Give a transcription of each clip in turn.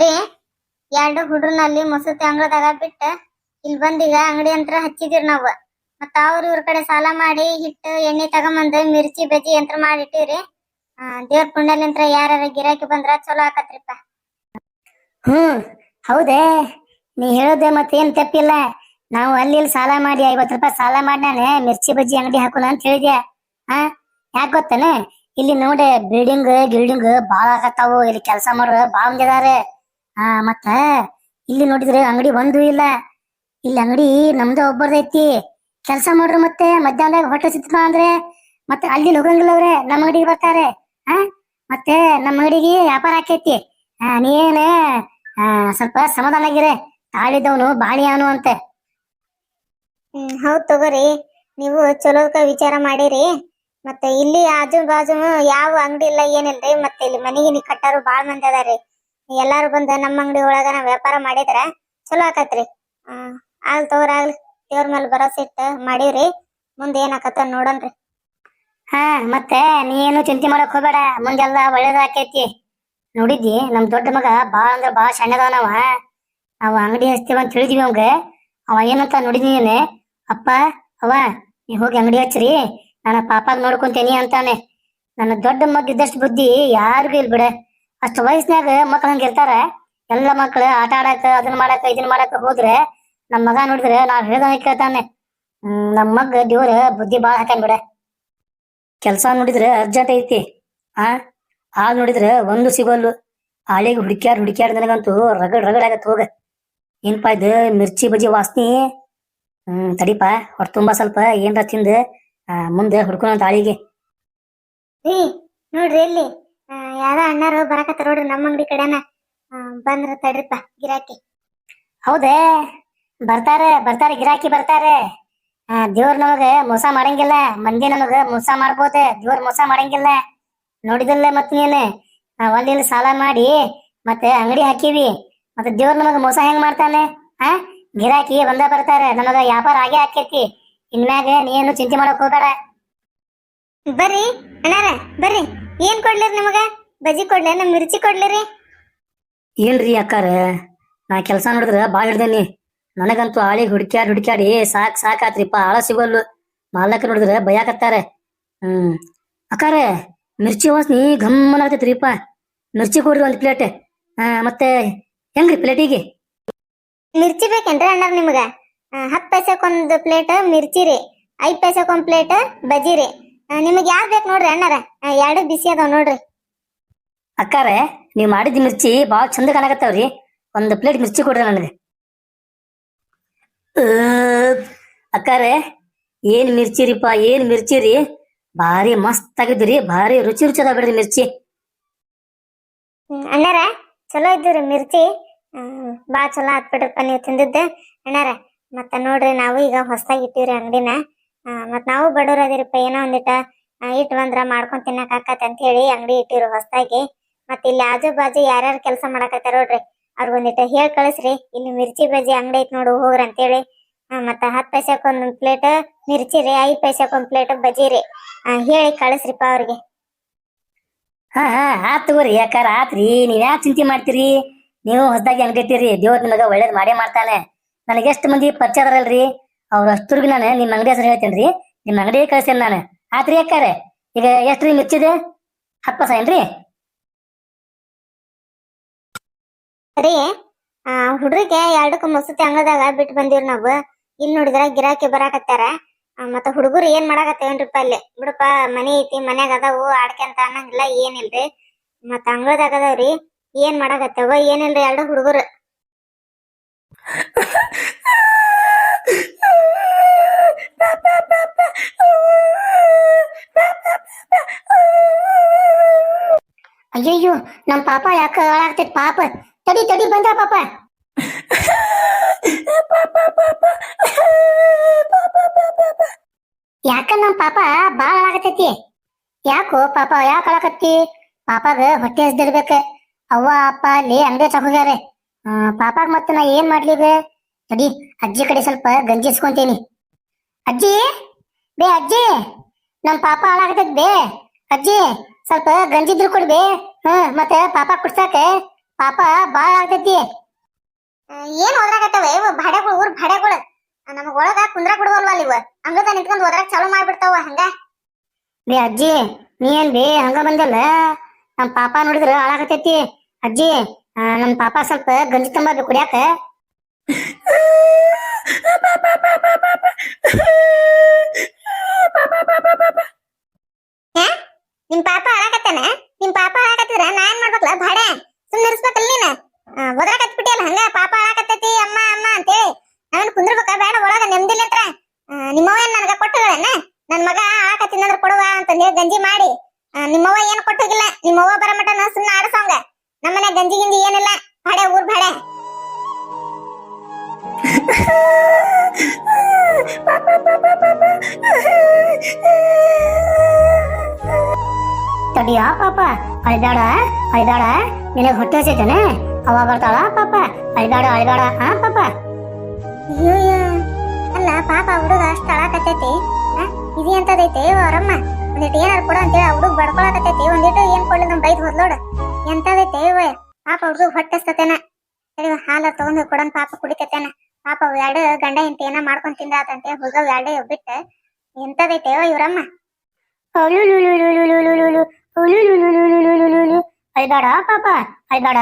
ರೀ ಎರಡು ಹುಡ್ರನಲ್ಲಿ ಮಸೂತಿ ಅಂಗಳದಾಗ ಬಿಟ್ಟ, ಇಲ್ಲಿ ಬಂದೀಗ ಅಂಗಡಿ ಯಂತ್ರ ಹಚ್ಚಿದಿರಿ ನಾವು. ಮತ್ತ ಅವ್ರ ಇವ್ರ ಕಡೆ ಸಾಲ ಮಾಡಿ ಹಿಟ್ಟು, ಎಣ್ಣೆ ತಗೊಂಬಂದು ಮಿರ್ಚಿ, ಬಜ್ಜಿ ಯಂತ್ರ ಮಾಡಿಟ್ಟಿವ್ರಿ ದೇವ್ರ ಪುಣ್ಯಲಿಂತ್ರ ಯಾರ ಗಿರಾಕಿ ಬಂದ್ರ ಚಲೋ ಆಕತ್ರಿಪ್ಪ. ಹ್ಮ್ ಹೌದೇ. ನೀ ಹೇಳೋದೆ ಮತ್ತೇನ್ ತಪ್ಪಿಲ್ಲ. ನಾವು ಅಲ್ಲಿ ಇಲ್ಲಿ ಸಾಲ ಮಾಡಿ ಐವತ್ತು ರೂಪಾಯಿ ಸಾಲ ಮಾಡಿ ಮಿರ್ಚಿ, ಬಜ್ಜಿ, ಅಂಗಡಿ ಹಾಕೋಣ ಅಂತ ಹೇಳಿದ್ಯಾ? ಹಾ, ಯಾಕೆ ಗೊತ್ತಾನೆ? ಇಲ್ಲಿ ನೋಡೆ ಬಿಲ್ಡಿಂಗ್, ಗಿಲ್ಡಿಂಗ್ ಬಾಳ ಆಗತ್ತಾವು. ಇಲ್ಲಿ ಕೆಲಸ ಮಾಡೋರು ಬಾಳ ಮಂದಿ ಹಾ ಮತ್ತ? ಇಲ್ಲಿ ನೋಡಿದ್ರೆ ಅಂಗಡಿ ಒಂದು ಇಲ್ಲ. ಇಲ್ಲಿ ಅಂಗಡಿ ನಮ್ದ ಒಬ್ಬರ್ದೈತಿ ಕೆಲಸ ಮಾಡ್ರು ಮತ್ತೆ ಮಧ್ಯಾಹ್ನದಾಗ ಹೊಟ್ಟೆ ಸಿತ್ತ ಅಂದ್ರೆ ಮತ್ತೆ ಅಲ್ಲಿ ಹೋಗಂಗಿಲ್ಲ ನಮ್ಮ ಅಂಗಡಿಗೆ ಬರ್ತಾರೆ. ಹಾ ಮತ್ತೆ ನಮ್ಮ ಅಂಗಡಿಗೆ ವ್ಯಾಪಾರ ಆಕೈತಿ. ನೀನ ಆ, ಸ್ವಲ್ಪ ಸಮಾಧಾನ ಆಗಿರೆ. ತಾಳಿದವನು ಬಾಳಿಯಾನು ಅಂತೆ. ಹ್ಮ್ ಹೌದ್ ತಗೋರಿ. ನೀವು ಚಲೋಕ ವಿಚಾರ ಮಾಡಿರಿ. ಮತ್ತೆ ಇಲ್ಲಿ ಆಜು ಬಾಜು ಯಾವ ಅಂಗಡಿ ಇಲ್ಲ ಏನಿಲ್ರಿ? ಮತ್ತೆ ಇಲ್ಲಿ ಮನೆಗೆ ಕಟ್ಟಾರು ಬಾಳ ಮಂದಿ ಅದಾರಿ ಎಲ್ಲಾರು ಬಂದ ನಮ್ಮ ಅಂಗಡಿ ಒಳಗ ನಾವ್ ವ್ಯಾಪಾರ ಮಾಡಿದ್ರ ಚಲೋ ಆಕತ್ರಿ. ಆಗ್ಲಿ ತಗೋರಿ ಆಗ್ಲಿ ದೇವ್ರ ಮೇಲೆ ಭರೋಸೆ ಇಟ್ಟ ಮಾಡೀವ್ರಿ. ಮುಂದೆ ಏನಾಕತ್ತ ನೋಡನ್ರಿ. ಹಾ, ಮತ್ತೆ ನೀನು ಚಿಂತೆ ಮಾಡಕ್ ಹೋಗ್ಬೇಡ. ಮುಂದೆಲ್ಲ ಒಳ್ಳೇದಾಕೈತಿ ನೋಡಿದ್ದಿ, ನಮ್ ದೊಡ್ಡ ಮಗ ಬಾಳ ಅಂದ್ರ ಬಾಳ ಸಣ್ಣದವನವ. ಅವ ಅಂಗಡಿ ಹಚ್ತೀವ ಅಂತ ಹೇಳಿದ್ವಿ ಅವಂಗ. ಅವ ಏನಂತ ನೋಡಿದೀನಿ ಅಪ್ಪ ಅವ ನೀ ಹೋಗಿ ಅಂಗಡಿ ಹಚ್ಚ್ರಿ ನಾನು ಪಾಪಾಗ ನೋಡ್ಕೊಂತೇನಿ ಅಂತಾನೆ. ನನ್ನ ದೊಡ್ಡ ಮಗ ಇದ್ದಷ್ಟು ಬುದ್ಧಿ ಯಾರಿಗೂ ಇಲ್ ಬಿಡ. ಅಷ್ಟು ವಯಸ್ಸಿನಾಗ ಮಕ್ಳು ಹಂಗ ಇರ್ತಾರ. ಎಲ್ಲ ಮಕ್ಳು ಆಟ ಆಡಾಕ ಅದನ್ನ ಮಾಡಾಕ ಇದನ್ನ ಮಾಡಾಕ ಹೋದ್ರೆ ನಮ್ ಮಗ ನೋಡಿದ್ರೆ ನಾವ್ ಹೇಳ್ದಂಗ ಕೇಳ್ತಾನೆ. ನಮ್ ಮಗ ದೇವ್ರ ಬುದ್ಧಿ ಬಾಳ ಹಾಕನ್ ಬಿಡ. ಕೆಲಸ ನೋಡಿದ್ರೆ ಅರ್ಜೆಂಟ್ ಐತಿ. ಆ ಹಾಲ್ ನೋಡಿದ್ರೆ ಒಂದು ಸಿಗೋಲ್ಲು. ಆಳಿಗೆ ಹುಡುಕ್ಯಾಡ್ ಹುಡುಕ್ಯಾಡ್ ನನಗಂತೂ ರಗಡ್ ರಗಡ್ ಆಗತ್ ಹೋಗ. ಏನ್ಪಾ ಇದು ಮಿರ್ಚಿ ಬಜ್ಜಿ ವಾಸನಿ? ಹ್ಮ್ ತಡಿಪಾ ಹೊರ ತುಂಬಾ ಸ್ವಲ್ಪ. ಏನ್ರ ತಿಂದು ಮುಂದೆ ಹುಡ್ಕೊಂತ ಆಳಿಗೆ ಏ ನೋಡ್ರಿ ಇಲ್ಲಿ ಆ, ಯಾರ ಅಣ್ಣಾರು ಬರಾಕತ್ತಾರ ನೋಡ್ರಿ ನಮ್ಮ ಅಂಗಡಿ ಕಡೆನ. ಬಂದ್ರ ತಡ್ರಿಪ್ಪ ಗಿರಾಕಿ. ಹೌದೇ, ಬರ್ತಾರೆ ಬರ್ತಾರೆ ಗಿರಾಕಿ ಬರ್ತಾರೆ. ದೇವ್ರ ನಮಗ ಮೋಸ ಮಾಡಂಗಿಲ್ಲ. ಮಂದಿ ನಮಗ ಮೋಸ ಮಾಡ್ಬೋದೆ. ದೇವ್ರ ಮೋಸ ಮಾಡಂಗಿಲ್ಲ. ನೋಡಿದಲ್ಲ ಮತ್ ನೀನ್? ಒಂದ್ ಇಲ್ಲಿ ಸಾಲ ಮಾಡಿ ಮತ್ತೆ ಅಂಗಡಿ ಹಾಕಿವಿ. ಮತ್ತೆ ದೇವ್ರ ನಮಗ ಮೋಸ ಹೆಂಗ್ ಮಾಡ್ತಾನೆ? ಆ, ಗಿರಾಕಿ ಬಂದ ಬರ್ತಾರೆ. ನಮಗ ವ್ಯಾಪಾರ ಆಗೇ ಹಾಕೈತಿ ಇನ್ಮ್ಯಾಗ ನೀನು ಚಿಂತೆ ಮಾಡಕ್ ಹೋಗ್ಬೇಡ. ಬರ್ರಿ ಅಣ್ಣಾರ, ಬರ್ರಿ. ಏನ್ ಕೊಡ್ಲಿರಿ ನಿಮಗ? ಬಜ್ಜಿ ಕೊಡ್ಲೇನ ಮಿರ್ಚಿ ಕೊಡ್ಲಿರಿ ಏನ್ರಿ ಅಕ್ಕಾರ ನಾ ಕೆಲಸ ನೋಡಿದ್ರ ಬಾಳ ಹಿಡ್ದೇನಿ. ನನಗಂತೂ ಆಳಿಗೆ ಹುಡ್ಕ್ಯಾಡ್ ಹುಡ್ಕ್ಯಾಡಿ ಸಾಕ್ ಸಾಕಾತ್ರಿಪ್ಪ ಆಳ ಸಿಗೋಲ್ಲು. ಮಾಲಕ ನೋಡಿದ್ರ ಭಯಾಕತ್ತಾರೆ ಹ್ಮ್. ಅಕ್ಕಾರ ಮಿರ್ಚಿ ವಾಸನಿ ಗಮ್ಮನ ಆಗ್ತೈತ್ರಿಪ್ಪ. ಮಿರ್ಚಿ ಕೊಡ್ರಿ ಒಂದ್ ಪ್ಲೇಟ್ ಹಾ ಮತ್ತೆ ಹೆಂಗ್ರಿ ಪ್ಲೇಟಿಗೆ? ಮಿರ್ಚಿ ಬೇಕೇನ್ರಿ ಅಣ್ಣಾರ ನಿಮ್ಗ? ಹತ್ತು ಪೈಸಕ್ಕೊಂದ್ ಪ್ಲೇಟ್ ಮಿರ್ಚಿ ರೀ. ಐದು ಪೈಸಕ್ಕೊಂದ್ ಪ್ಲೇಟ್ ಬಜ್ಜಿ ರೀ. ನಿಮಗೆ ಯಾವ್ದ್ ಬೇಕು ನೋಡ್ರಿ ಅಣ್ಣಾರ? ಆ, ಎರಡು ಬಿಸಿ ಅದಾವ ನೋಡ್ರಿ. ಅಕ್ಕಾರ, ನೀವ್ ಮಾಡಿದ ಮಿರ್ಚಿ ಬಹಳ ಚಂದ ಕಾಣಕತ್ತಾವ್ರಿ. ಒಂದ್ ಪ್ಲೇಟ್ ಮಿರ್ಚಿ ಕೊಡ್ರಿ ನನಗೆ. ಅಕ್ಕಾರ, ಏನ್ ಮಿರ್ಚಿ ರೀಪಾ ಏನ್ ಮಿರ್ಚಿ ರೀ ಭಾರಿ ಮಸ್ತ್ ಆಗಿದ್ರಿ ಭಾರಿ ರುಚಿ ರುಚಿ ಅದಾವ ಬಿಡ್ರಿ ಮಿರ್ಚಿ. ಅಣ್ಣಾರ, ಚಲೋ ಇದ್ದುರಿ ಮಿರ್ಚಿ. ಬಾ ಚಲೋ ಆತ್ ಬಿಡ್ರಪ್ಪ ನೀವು ತಿಂದಿದ್ದ. ಅಣ್ಣಾರ, ಮತ್ತ ನೋಡ್ರಿ ನಾವು ಈಗ ಹೊಸದಾಗಿ ಇಟ್ಟಿವ್ರಿ ಅಂಗಡಿನ. ಮತ್ ನಾವು ಬಡವ್ರ ಅದಿರಪ್ಪ, ಏನೋ ಒಂದಿಟ ಇಟ್ ಬಂದ್ರ ಮಾಡ್ಕೊಂಡ್ ತಿನ್ನಕ್ ಆಕತ್ ಅಂತ ಹೇಳಿ ಅಂಗಡಿ ಇಟ್ಟಿರು ಹೊಸದಾಗಿ. ಮತ್ ಇಲ್ಲಿ ಆಜು ಬಾಜು ಯಾರ್ಯಾರು ಕೆಲಸ ಮಾಡಕತ್ತಾರ ನೋಡ್ರಿ. ಅವ್ರಿಗೊಂದಿಟ್ಟು ಹೇಳಿ ಕಳಿಸ್ರಿ. ಇಲ್ಲಿ ಮಿರ್ಚಿ ಬಜ್ಜಿ ಅಂಗಡಿ ಐತ್ ನೋಡು ಹೋಗ್ರಿ ಅಂತೇಳಿ. ಮತ್ತೆ ಮತ್ತ ಹತ್ತು ಪೈಸಕ್ಕೆ ಒಂದ್ ಪ್ಲೇಟ್ ಮಿರ್ಚಿ ರೀ, ಐದು ಪೈಸಕ್ಕೆ ಒಂದ್ ಪ್ಲೇಟ್ ಬಜ್ಜಿ ರೀ. ಹೇಳಿ ಕಳಿಸ್ರಿಪ್ಪ ಅವ್ರಿಗೆ. ಹಾ ಹಾ, ಆತ್ ತಗೋರಿ. ಯಾಕಾರ ಆತ್ರಿ ನೀವ್ ಯಾಕೆ ಚಿಂತೆ ಮಾಡ್ತೀರಿ? ನೀವು ಹೊಸದಾಗಿ ಇಟ್ಟಿರಿ ದೇವ್ರ ನಿಮಗೆ ಒಳ್ಳೇದ್ ಮಾಡೇ ಮಾಡ್ತಾನೆ. ನನಗೆ ಎಷ್ಟು ಮಂದಿ ಪರಿಚಯ ಅದರಲ್ರಿ ಅವ್ರ ಅಷ್ಟುರ್ಗು ನಾನು ನಿಮ್ಮ ಅಂಗಡಿ ಹೆಸರು ಹೇಳ್ತೇನ್ರಿ. ನಿಮ್ಮ ಅಂಗಡಿ ಕಳ್ಸೇನ್ ನಾನು. ಆತ್ರಿ ಯಾಕಾರೆ ಈಗ ಎಷ್ಟ್ರಿ ಮಿರ್ಚಿದೆ? ಹತ್ತು ಪೈಸೆ ಏನ್ರಿ? ಸರಿ ಆ ಹುಡ್ರಿಗೆ ಎರಡಕ್ಕೂ ಮಸೂತಿ ಅಂಗದಾಗ ಬಿಟ್ಟು ಬಂದಿವ್ರಿ ನಾವು. ಇಲ್ಲಿ ನೋಡಿದ್ರ ಗಿರಾಕಿ ಬರಾಕತ್ತಾರ. ಆ, ಮತ್ತ ಹುಡುಗರು ಏನ್ ಮಾಡಾಕತ್ತೇನ್ರಿಪ್ಪ ಅಲ್ಲಿ? ಬಿಡಪ್ಪ ಮನಿ ಐತಿ ಮನ್ಯಾಗ ಅದಾವು ಆಡ್ಕೊಂತ ಅನ್ನಂಗಿಲ್ಲ ಏನಿಲ್ರಿ. ಮತ್ತ ಅಂಗಳದಾಗ ಅದಾವ್ರಿ ಏನ್ ಮಾಡಾಕತ್ತೇವ ಏನಿಲ್ರಿ ಎರಡು ಹುಡುಗರು? ಅಯ್ಯಯ್ಯೋ ನಮ್ ಪಾಪ ಯಾಕ ಹಾಳಾಗ್ತೈತಿ ಪಾಪ? ತಡಿ ತಡಿ ಬಂದ ಪಾಪ. ಯಾಕ ನಮ್ ಪಾಪ ಬಾಳ ಆಗತೈತಿ ಯಾಕೋ ಪಾಪ ಯಾಕ ಹಾಳಾಕತ್ತಿ ಪಾಪಾಗ ಹೊಟ್ಟೆ ಹಸ್ದಿರ್ಬೇಕ. ಅವ್ವ, ಅಪ್ಪ ಅಲ್ಲಿ ಅಂಗಡಿ ತಗೋಗ್ಯಾರೆ ಪಾಪಾಗ ಮತ್ತೆ ನಾ ಏನ್ ಮಾಡ್ಲಿ ಬೇ ತಡಿ, ಅಜ್ಜಿ ಕಡೆ ಸ್ವಲ್ಪ ಗಂಜಿ ಇಸ್ಕೊಂತೀನಿ ಅಜ್ಜಿ, ಬೇ ಅಜ್ಜಿ, ನಮ್ ಪಾಪ ಹಾಳಾಗತೈತಿ ಬೇ. ಅಜ್ಜಿ, ಸ್ವಲ್ಪ ಗಂಜಿ ಇದ್ರು ಕೊಡ್ಬೇ ಹ್ಮ್ ಮತ್ತೆ ಪಾಪ ಕುಡ್ಸಾಕ ಪಾಪ ಬಾಳ ಆಗ್ತೈತಿ. ಏನ್ ಓದ್ರಾಕತ್ತವ? ಇವ ಭಾಡೆಗಳು ಊರ್ ಭಾಡೆಗಳು ನಮಗ ಒಳಗ ಕುಂದ್ರ ಬಿಡುವಲ್ವ ಅಲ್ಲಿವ ಹಂಗದ ನಿಂತ್ಕೊಂಡ್ ಓದ್ರಾಕ್ ಚಾಲು ಮಾಡ್ಬಿಡ್ತಾವ ಹಂಗ? ಬೇ ಅಜ್ಜಿ ನೀ ಏನ್ ಬೇ ಹಂಗ ಬಂದಲ್ಲ? ನಮ್ ಪಾಪ ನೋಡಿದ್ರ ಹಾಳಾಗತೈತಿ. ಅಜ್ಜಿ ನಮ್ ಪಾಪ ಸ್ವಲ್ಪ ಗಂಜಿ ತಂಬ ಕುಡಿಯಾಕ. ನಿಮ್ ಪಾಪ ಹಾಳಾಕತ್ತಾನ? ನಿಮ್ ಪಾಪ ಹಾಳಾಕತ್ತಿದ್ರ ನಾ ಏನ್ ಮಾಡ್ಬೇಕಲ್ಲ ಭಾಡೆ ಸುಮ್ನೆ ಇರ್ಸ್ಬೇಕಲ್ಲ ನೀನ್? ಒದ್ರಾಕತ್ ಬಿಟ್ಟಿಯಲ್ಲ ಹಂಗ ಪಾಪ ಹಾಳಾಕತ್ತೈತಿ ಅಮ್ಮ ಅಮ್ಮ ಅಂತೇಳಿ. ನಾವೇನ್ ಕುಂದ್ರಬೇಕ ಬೇಡ ಒಳಗ ನೆಮ್ಮದಿಲ್ಲ ಹತ್ರ ನಿಮ್ಮವ್ವ ಏನ್ ನನಗ ಕೊಟ್ಟಗಳನ್ನ ನನ್ ಮಗ ಹಾಳಾಕತ್ತಿನಂದ್ರ ಕೊಡುವ ಅಂತಂದೇಳಿ ಗಂಜಿ ಮಾಡಿ. ಆ, ನಿಮ್ಮವ್ವ ಏನ್ ಕೊಟ್ಟೋಗಿಲ್ಲ? ನಿಮ್ಮವ್ವ ಬರ ಮಟನ ಸುಮ್ನೆ ಆಡಸಂಗ. ನಮ್ಮನೆ ಗಂಜಿ ಗಿಂಜಿ ಏನಿಲ್ಲ. ಭಾಡೆ ಊರ್ ಭಾಡೆ ತಡಿಯ ಪಾಪ? ಅಳ್ಬೇಡ ಅಳ್ಬೇಡ ನಿನಗೆ ಹೊಟ್ಟೆ ಹಸೈತೇನೆ? ಅವ ಬರ್ತಾಳ ಪಾಪ? ಅಳ್ಬೇಡ ಅಳ್ಬೇಡ ಹಾ ಪಾಪ? ಅಯ್ಯಯ್ಯ. ಅಲ್ಲ, ಪಾಪ ಹುಡುಗ ಅಷ್ಟ ಅಳಾಕತ್ತೈತಿ. ಇದು ಎಂತದೈತಿ ಅವರಮ್ಮ ಒಂದಿಟ್ಟು ಏನಾರು ಕೊಡು ಅಂತೇಳಿ ಹುಡುಗ ಬಡ್ಕೊಳಕತ್ತೈತಿ. ಒಂದಿಟ್ಟು ಏನ್ ಕೊಡ್ಲಿ ನಮ್ ಬೈದ್ ಹೋದ್ಲೋಡು. ಎಂತದೈತೆ ಇವ ಪಾಪ ಹುಡುಗ ಹೊಟ್ಟಸ್ತತೇನ ಸರಿ ಹಾಲ ತಗೊಂಡ್ ಕೊಡನ್ ಪಾಪ ಕುಡಿತತೇನ ಪಾಪ ಎರಡು ಗಂಡ ಇಂತ ಏನ ಮಾಡ್ಕೊಂಡ್ ತಿಂದಾತಂತೆ. ಹುಡುಗ ಎರಡು ಬಿಟ್ಟ ಎಂತದೈತೆ ಇವ್ರಮ್ಮ. ಐದಾಡ ಪಾಪ. ಐದಾಡ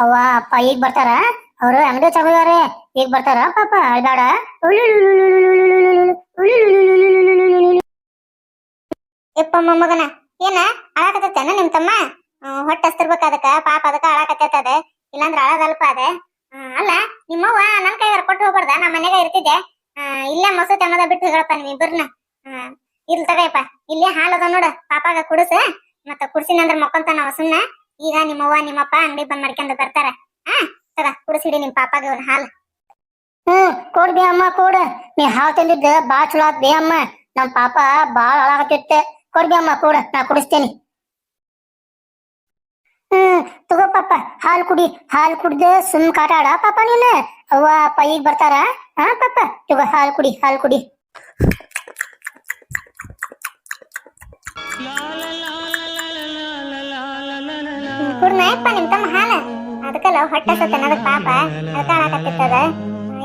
ಅವ್ವ, ಅಪ್ಪ ಈಗ ಬರ್ತಾರ? ಅವರು ಅಂಗಡಿ ತಗೋದಾರೆ ಈಗ ಬರ್ತಾರ, ಪಾಪ. ಐದಾಡ ಯಪ್ಪ ಮೊಮ್ಮಗನ ಏನ ಅಳಾಕತ್ತೇನ ನಿಮ್ ತಮ್ಮ ಹೊಟ್ಟೆ ಹಸ್ತಿರ್ಬೇಕು ಅದಕ್ಕ ಪಾಪ ಅದಕ್ಕ ಅಳಾಕತ್ತೈತ ಅದ ಇಲ್ಲಾಂದ್ರ ಅಳದಲ್ಪ ಅದ ಅಲ್ಲ ನಿಮ್ಮವ್ವ ನನ್ ಕೈಗಾರ ಕೊಟ್ಟು ಹೋಗ್ಬಾರ್ದ ನಮ್ಮ ಮನೆಗ ಇರ್ತಿದ್ದೆ ಇಲ್ಲೇ ಮಸೂತಿ ಅನ್ನೋದ ಬಿಟ್ಟು ಹೇಳಪ್ಪ ನಿಮ್ ಇಬ್ಬರನ್ನ ಇರ್ಲಿ ತಗಯಪ್ಪ ಇಲ್ಲೇ ಹಾಲದ ನೋಡ ಪಾಪಾಗ ಕುಡಿಸ ಮತ್ತ ಕುಡ್ಸಿನಂದ್ರ ಮಕ್ಕೊಂತಾನ ಅವ ಸುಮ್ನ, ಈಗ ನಿಮ್ಮವ್ವ ನಿಮ್ಮಪ್ಪ ಅಂಗಡಿ ಬಂದ್ ಮಾಡ್ಕೊಂಡು ಬರ್ತಾರ. ಹಾ ತಗ ಕುಡಿಸಿಡಿ ನಿಮ್ ಪಾಪಾಗ ಒಂದ್ ಹಾಲು. ಹ್ಮ್, ಕೊಡ್ ಬೇ ಅಮ್ಮ, ಕೊಡ. ನೀ ಹಾವು ತಂದಿದ್ದ ಬಾ ಚಲೋ ಆತ್ ಬೇ ಅಮ್ಮ. ನಮ್ ಪಾಪ ಬಾಳ ಹಾಳಾಗತ್ತಿತ್ತೆ. ಕೊಡ್ ಬೇ ಅಮ್ಮ, ಕೊಡ, ನಾ ಕುಡಿಸ್ತೇನೆ. ಹ್ಮ್, ತಗೋ ಪಾಪ, ಹಾಲು ಕುಡಿ. ಹಾಲು ಕುಡ್ದ ಸುಮ್ ಕಾಟ ಆಡ ಪಾಪ ನೀನ್. ಅವ್ವ ಅಪ್ಪ ಈಗ ಬರ್ತಾರ. ಹಾ ಪಾಪ, ತಗೋ, ಹಾಲು ಕುಡಿ ಹಾಲು ಕುಡಿ. ಕುಡ್ನಯಪ್ಪ ನಿಮ್ ತಮ್ಮ ಹಾಲ? ಅದಕ್ಕಲ್ಲ ಹೊಟ್ಟೆ ಸತ್ತನ ಅದಕ್ಕೆ ಪಾಪ. ಅದಕ್ಕೆ ಹಾಳಾಕತ್ತಿರ್ತದ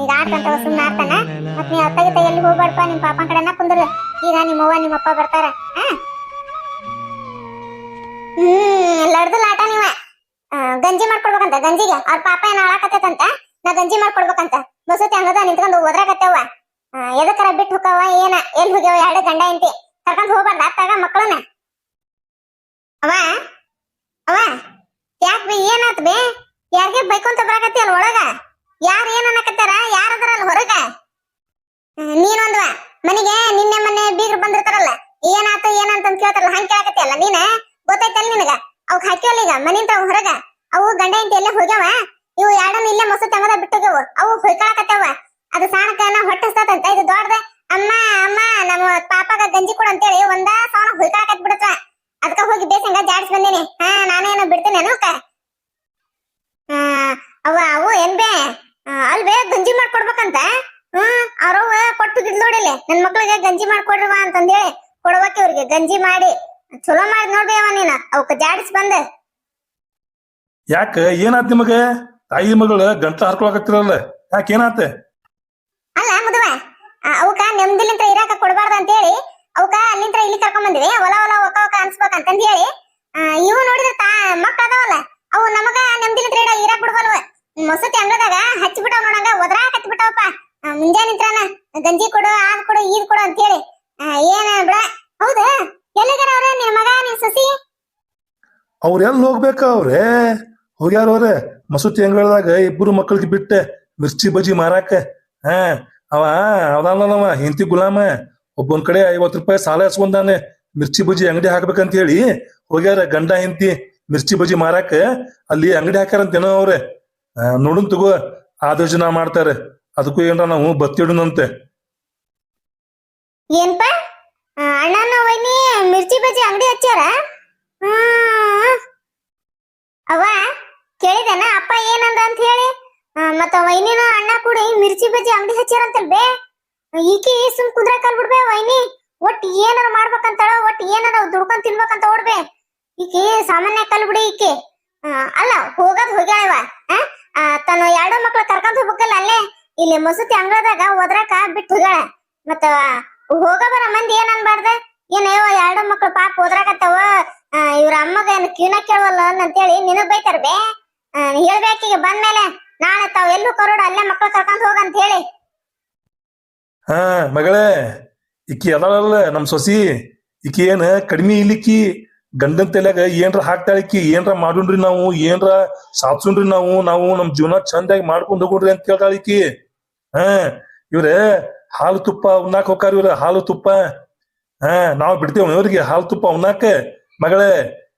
ಈಗ ಆಡ್ತಂತ ಸುಮ್ಮನೆ ಆಡ್ತಾನ. ಮತ್ ನೀ ಅತ್ತಾಗಿ ಎಲ್ಲಿ ಹೋಗ್ಬಾರ್ಪ ನಿಮ್ ಪಾಪನ್ ಕಡೆನ ಕುಂದ್ರ ಈಗ ನಿಮ್ಮ ಅವ್ವ ನಿಮ್ಮ ಅಪ್ಪ ಬರ್ತಾರ? ಹ್ಮ್ ಲಡ್ದಲ್ ಆಟ ನೀವ. ಗಂಜಿ ಮಾಡ್ಕೊಡ್ಬೇಕಂತ, ಗಂಜಿಗೆ. ಅವ್ರ ಪಾಪ ಏನ ಹಾಳಾಕತ್ತಂತ ನಾ ಗಂಜಿ ಮಾಡ್ಕೊಡ್ಬೇಕಂತ. ಬಸತಿ ಹಂಗದ, ನಿಂತ್ಕೊಂಡು ಓದ್ರಾಕತ್ತೇವ ಎದಕ್ಕರ ಬಿಟ್ಟು ಹೋಗವ ಏನ ಎಲ್ಲಿ ಹೋಗ್ಯಾವ, ಎರಡು ಗಂಡ ಎಂತಿ ಕರ್ಕೊಂಡು ಹೋಗ್ಬಾರ್ದ ಅತ್ತಾಗ ಮಕ್ಕಳನ್ನ? ಅವ ಅವ ಯಾಕ್ ಬಿ ಏನಾತ್ ಬೇ? ಯಾರಿಗೆ ಬೈಕೊಂತ ಬರಾಕತ್ತಿ ಅಲ್ಲಿ ಒಳಗ? ಯಾರು ಏನ್ ಅನ್ನಕತ್ತಾರ? ಅದಾರ ಅಲ್ಲಿ ಹೊರಗ? ನೀನೊಂದ್ವ? ಮನೆಗೆ ನಿನ್ನೆ ಮೊನ್ನೆ ಬೀಗ್ರು ಬಂದಿರ್ತಾರಲ್ಲ, ಏನಾತು, ಏನಂತ ಕೇಳ್ತಾರಲ್ಲ, ಹಂಗ ಕೇಳಕತ್ತಿ ಅಲ್ಲ ನೀನ? ಗೊತ್ತೈತಲ್ಲ ನಿನಗ? ಅವಕ್ ಹಾಕಿವಲ್ಲ ಈಗ ಮನಿಂದ ಹೊರಗ? ಅವು ಗಂಡ ಇಂತ ಎಲ್ಲ ಹೋಗ್ಯಾವ? ಇವು ಎರಡನ್ನ ಇಲ್ಲೇ ಮೊಸ ತಗದ ಬಿಟ್ಟೋಗ್ಯವ. ಅವು ಹೊಯ್ಕೊಳಕತ್ತವ? ಅದು ಸಾಣಕ ಹೊಟ್ಟಿಸ್ತದಂತ ಇದು ದೊಡ್ಡದ ಅಮ್ಮ ಅಮ್ಮ, ನಮ್ಮ ಪಾಪಗ ಗಂಜಿ ಕೊಡು ಅಂತೇಳಿ ಒಂದ ಸಾವನ ಹೊಯ್ಕೊಳಕತ್ ಬಿಡತ್ತ ಅದಕ್ಕ ಹೋಗಿ ಬೇಸಂಗ ಜಾಡ್ಸ್ ಬಂದೇನಿ. ಹಾ ನಾನೇನೋ ಬಿಡ್ತೇನೆ ಅನುಕ ಅವ ಅವು ಏನ್ ಬೇ? ಅಲ್ವೇ ಗಂಜಿ ಮಾಡ್ಕೊಡ್ಬೇಕಂತ? ಹ್ಮ್ ಅವ್ರವ್ ಕೊಟ್ಟು ಗಿಡ್ ನೋಡಿಲ್ಲ ನನ್ ಮಕ್ಳಿಗೆ ಗಂಜಿ ಮಾಡ್ಕೊಡ್ರವ ಅಂತಂದೇಳಿ ಕೊಡ್ಬೇಕ ಇವ್ರಿಗೆ ಗಂಜಿ ಮಾಡಿ. ಚಲೋ ಮಾಡಿ ನೋಡ್ಬೇ ಅವ ನೀನ ಅವಕ್ಕ ಜಾಡಿಸ್ ಬಂದ. ಯಾಕ ಏನಾತ್ ನಿಮಗ? ತಾಯಿ ಮಗಳು ಗಂಟ ಹರ್ಕೊಳಕತ್ತಿರಲ್ಲ ಯಾಕ ಏನಾತ? ಅಲ್ಲ ಮುದುವ ಅವಕ್ಕ ನೆಮ್ಮದಿಲಿಂತ ಇರಾಕ ಕೊಡಬಾರ್ದು ಅಂತೇಳಿ ಅವಕ್ಕ ಅಲ್ಲಿಂತ್ರ ಇಲ್ಲಿ ಕರ್ಕೊಂಡ್ ಬಂದಿವಿ ಹೊಲ ಹೊಲ ಒಕ್ಕ ಒಕ್ಕ ಅನ್ಸ್ಬೇಕಂತಂದ್ ಹೇಳಿ. ಇವು ನೋಡಿದ್ರೆ ತಾ, ಮಕ್ಳ ಅದಾವಲ್ಲ, ಅವು ನಮಗ ನೆಮ್ಮದಿಲಿಂತ್ರ ಇಡ ಇರಾಕ್ ಬಿಡ್ಬಲ್ವ ಮಸತಿ ಅಂಗದಾಗ ಹಚ್ಚಿಬಿಟ್ಟವ್ ನೋಡಂಗ ಒದ್ರಾಕ್ ಬಿಟ್ಟವಪ್ಪ ಮುಂಜಾನೆ ನಿಂತ್ರನ, ಗಂಜಿ ಕೊಡು ಆದ್ ಕೊಡು, ಈದ್ ಕೊಡು ಅಂತ ಹೇಳಿ ಏನ ಬಿಡ, ಹೌದಾ? ಎಲ್ಲಿಗಾರ ಅವ್ರ ನಿನ್ ಮಗ, ನಿನ್ ಸಸಿ? ಅವ್ರ ಎಲ್ಲಿ ಹೋಗ್ಬೇಕ ಅವ್ರೆ? ಹೋಗ್ಯಾರ ಅವ್ರೆ, ಮಸೂತಿ ಅಂಗಳದಾಗ ಇಬ್ಬರು ಮಕ್ಕಳಿಗೆ ಬಿಟ್ಟೆ, ಮಿರ್ಚಿ ಬಜಿ ಮಾರಾಕ. ಹಾ, ಅವ ಅವನವ ಹೆಂತಿ ಗುಲಾಮ. ಒಬ್ಬೊಂದ್ ಕಡೆ ಐವತ್ ರೂಪಾಯಿ ಸಾಲ ಇಸ್ಕೊಂಡಾನೆ ಮಿರ್ಚಿ ಬಜಿ ಅಂಗಡಿ ಹಾಕ್ಬೇಕಂತ ಹೇಳಿ ಹೋಗ್ಯಾರ ಗಂಡ ಹೆಂಡತಿ ಮಿರ್ಚಿ ಬಜಿ ಮಾರಾಕ ಅಲ್ಲಿ ಅಂಗಡಿ ಹಾಕ್ಯಾರಂತೇನೋ ಅವ್ರೆ. ನೋಡುನ್ ತಗೋ ಆದೋಜನ ಮಾಡ್ತಾರೆ. ಅದಕ್ಕೂ ಏನ್ರ ನಾವು ಬತ್ತಿಡುನಂತೆ ಏನ್ಪ? ಅಣ್ಣನ ವೈನಿ ಮಿರ್ಚಿ ಬಜ್ಜಿ ಅಂಗಡಿ ಹಚ್ಚಾರ ಅವ ಕೇಳಿದನ? ಅಪ್ಪ ಏನಂದ ಅಂತ ಹೇಳಿ? ಮತ್ತ ವೈನಿನ ಅಣ್ಣ ಕೂಡ ಮಿರ್ಚಿ ಬಜ್ಜಿ ಅಂಗಡಿ ಹಚ್ಚಾರಂತಲ್ ಬೇ. ಈಕಿ ಸುಮ್ ಕುದ್ರೆ ಕಾಲ್ ಬಿಡ್ಬೆ ವೈನಿ. ಒಟ್ ಏನಾರ ಮಾಡ್ಬೇಕಂತಾಳ ಒಟ್ ಏನಾರ ದುಡ್ಕೊಂಡ್ ತಿನ್ಬೇಕಂತ ಓಡ್ಬೆ. ಈಕಿ ಸಾಮಾನ್ಯ ಕಲ್ ಬಿಡಿ ಈಕಿ. ಅಲ್ಲ ಹೋಗದ್? ಆ, ತನ್ನ ಎರಡು ಮಕ್ಳು ಕರ್ಕೊಂಡ್ ಹೋಗ್ಬೇಕಲ್ಲ ಅಲ್ಲೇ. ಇಲ್ಲಿ ಮಸೂತಿ ಅಂಗಳದಾಗ ಓದ್ರಾಕ ಬಿಟ್ಟು ಹೋಗ್ಯಾಳ. ಮತ್ತ ಹೋಗ ಬರ ಮಂದಿ ಏನ್ ಅನ್ಬಾರ್ದ? ಏನಯ್ಯವ ಎರಡು ಮಕ್ಳು ಪಾಪ ಓದ್ರಾಕತ್ತಾವ ಇವ್ರ ಅಮ್ಮಗ ಏನ್ ಕ್ಯೂನ ಕೇಳವಲ್ಲ ಅಂತೇಳಿ ನಿನಗ್ ಬೈತಾರ ಬೇ. ಹೇಳ್ಬೇಕೀಗ ಬಂದ್ಮೇಲೆ ನಾಳೆ ತಾವ್ ಎಲ್ಲೂ ಕರೋಡ ಅಲ್ಲೇ ಮಕ್ಳು ಕರ್ಕೊಂಡ್ ಹೋಗಂತ ಹೇಳಿ ಹಾ, ಮಗಳೇ ಇಕ್ಕಿ ಅದಾಳಲ್ಲ ನಮ್ಮ ಸೊಸಿ. ಇಕ್ಕಿ ಏನ ಕಡಿಮೆ ಇಲ್ಲಿಕ್ಕಿ, ಗಂಡನ್ ತಲೆಯಾಗ ಏನ್ರ ಹಾಕ್ತಾಳಿಕ್ಕಿ ಏನ್ರ ಮಾಡುಣ್ರಿ ನಾವು, ಏನ್ರ ಸಾಧ್ಸುಣ್ರಿ ನಾವು ನಾವು ನಮ್ ಜೀವನ ಚಂದಾಗಿ ಮಾಡ್ಕೊಂಡು ಹೋಗೋಣ್ರಿ ಅಂತ ಕೇಳ್ತಾಳಿಕ್ಕಿ ಹಾ, ಇವ್ರೆ ಹಾಲು ತುಪ್ಪ ಉಣ್ಣಾಕ್ ಹೋಗ್ತಾರ ಇವ್ರ, ಹಾಲು ತುಪ್ಪ. ಹಾ, ನಾವು ಬಿಡ್ತೇವ ಇವ್ರಿಗೆ ಹಾಲು ತುಪ್ಪ ಉಣ್ಣಾಕ. ಮಗಳೇ,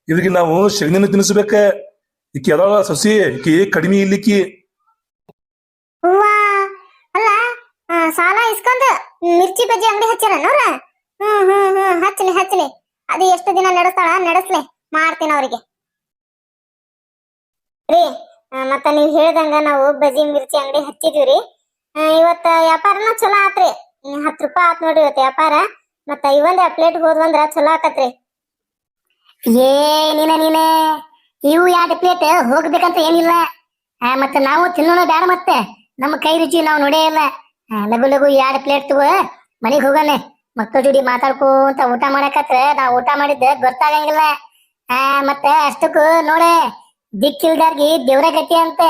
ಇವ್ರಿಗೆ ನಾವು ಶಗಣಿನ ತಿನ್ನಿಸ್ಬೇಕ. ಇಕ್ಕಿ ಅದಾಳ ಸೊಸಿ ಇಕ್ಕಿ ಕಡಿಮೆ ಇಲ್ಲಿಕ್ಕಿ ಹೂವಾ ಅಲ್ಲ ಆ, ಸಾಲ ಇಸ್ಕೊಂಡು ಮಿರ್ಚಿ ಬಜ್ಜಿ ಅಂಗಡಿ ಹಚ್ಚಿರ ನೋಡ್ರ? ಹ್ಮ್ ಹ್ಮ್ ಹ್ಮ್ ಹಚ್ಚಲಿ ಹಚ್ಚಲಿ ಅದು ಎಷ್ಟು ದಿನ ನಡೆಸ್ತಾಳ ನಡೆಸ್ಲೆ ಮಾಡ್ತೀನಿ ಅವ್ರಿಗೆ. ರೀ ಮತ್ತ ನೀವ್ ಹೇಳ್ದಂಗ ನಾವು ಬಜ್ಜಿ ಮಿರ್ಚಿ ಅಂಗಡಿ ಹಚ್ಚಿದೀವ್ರಿ ಆ, ಇವತ್ತ ವ್ಯಾಪಾರನ ಚಲೋ ಆತ್ರಿ. ಹತ್ ರೂಪಾಯಿ ಆತ್ ನೋಡ್ರಿ ಇವತ್ತು ವ್ಯಾಪಾರ. ಮತ್ತ ಇವೊಂದ್ ಪ್ಲೇಟ್ ಹೋದ್ವಂದ್ರ ಚಲೋ ಆಕತ್ರಿ. ಏ ನೀನ ನೀನೆ. ಇವು ಎರಡು ಪ್ಲೇಟ್ ಹೋಗ್ಬೇಕಂತ ಏನಿಲ್ಲ. ಮತ್ತೆ ನಾವು ತಿನ್ನೋಣ ಬೇಡ ಮತ್ತೆ. ನಮ್ಮ ಕೈ ರುಚಿ ನಾವು ನೋಡೇ ಇಲ್ಲ. ಲಘು ಲಘು ಎರಡು ಪ್ಲೇಟ್ ತಗೋ, ಮನೆಗೆ ಹೋಗೋಣ ಮಕ್ಕಳ ಜೋಡಿ ಮಾತಾಡ್ಕೊಂತ ಊಟ ಮಾಡಕತ್ರ, ನಾ ಊಟ ಮಾಡಿದ್ದೆ, ಗೊತ್ತಾಗಂಗಿಲ್ಲ. ಆ, ಮತ್ತೆ ಅಷ್ಟಕ್ಕೂ ನೋಡೆ, ದಿಕ್ಕಿಲ್ದಾರ್ಗಿ ದೇವ್ರ ಗತಿ ಅಂತೆ.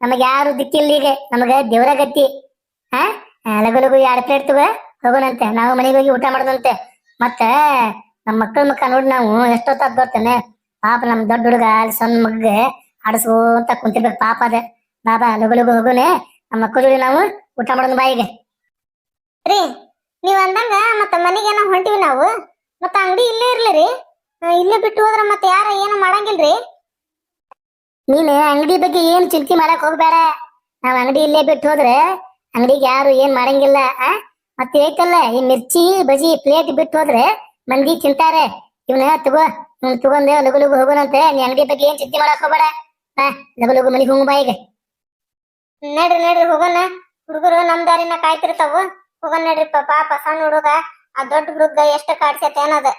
ನಮಗ್ ಯಾರು ದಿಕ್ಕಿಲ್ಲ ಈಗ? ನಮಗ ದೇವ್ರ ಗತಿ. ಹಾ ಲಘು ಲಘು ಎರಡು ಪ್ಲೇಟ್ ತಗೋ, ಹೋಗೋಣಂತೆ. ನಾವು ಮನೆಗೆ ಹೋಗಿ ಊಟ ಮಾಡೋದಂತೆ ಮತ್ತೆ ನಮ್ಮ ಮಕ್ಕಳ ಮುಖ ನೋಡಿ ನಾವು ಎಷ್ಟೊತ್ತಾಗ ಬರ್ತೇನೆ ಪಾಪ ನಮ್ಮ ದೊಡ್ಡ ಹುಡುಗ, ಅಲ್ಲಿ ಸಣ್ಣ ಮಗ್ಗ ಆಡಿಸ್ಕೋತ ಕುಂತಿರ್ಬೇಕು. ಪಾಪ ಅದ. ಬಾಬಾ ಲಘು ಲಘು ಹೋಗೋಣ. ನಮ್ಮ ಮಕ್ಕಳ ಜೋಡಿ ನಾವು ಊಟ ಮಾಡೋಣ ಬಾಯಿಗೆ. ರೀ, ನೀವ್ ಅಂದಂಗ ಮತ್ತ ಮನೆಗೇನ ಹೊಂಟಿವಿ ನಾವು, ಮತ್ತ ಅಂಗಡಿ ಇಲ್ಲೇ ಇರ್ಲಿ ರೀ ಇಲ್ಲೇ ಬಿಟ್ಟು ಹೋದ್ರ ಮತ್ತೆ ಯಾರ ಏನು ಮಾಡಂಗಿಲ್ರಿ? ನೀನು ಅಂಗಡಿ ಬಗ್ಗೆ ಏನ್ ಚಿಂತೆ ಮಾಡಕ್ ಹೋಗ್ಬೇಡ. ನಾವ್ ಅಂಗಡಿ ಇಲ್ಲೇ ಬಿಟ್ಟು ಹೋದ್ರೆ ಅಂಗಡಿಗೆ ಯಾರು ಏನ್ ಮಾಡಂಗಿಲ್ಲ, ಆ? ಮತ್ತೆ ಐತಲ್ಲ ಈ ಮಿರ್ಚಿ ಬಜಿ ಪ್ಲೇಟ್ ಬಿಟ್ಟು ಹೋದ್ರೆ ಮಂದಿ ತಿಂತಾರೆ. ಇವನ ತಗೋ, ಇವ್ನ ತಗೊಂಡು ಲಗು ಲಗು ಹೋಗೋಣಂತೆ ನೀ ಅಂಗಡಿ ಬಗ್ಗೆ ಏನ್ ಚಿಂತೆ ಮಾಡಕ್ ಹೋಗ್ಬೇಡ. ಆ ಲಗು ಲಗು ಮನೆಗೆ ಹೋಗು ಬಾಯಿಗೆ. ನಡ್ರಿ ನಡ್ರಿ, ಹೋಗೋಣ. ಹುಡುಗರು ನಮ್ ದಾರಿನ ಕಾಯ್ತಿರ್ತಾವು. ಹೋಗೋಣ ನಡ್ರಿಪ್ಪ ಪಾಪ ಸಣ್ಣ ಹುಡುಗ, ಆ ದೊಡ್ಡ ಹುಡುಗ ಎಷ್ಟ ಕಾಡ್ಸೈತೆ ಅನ್ನೋದ.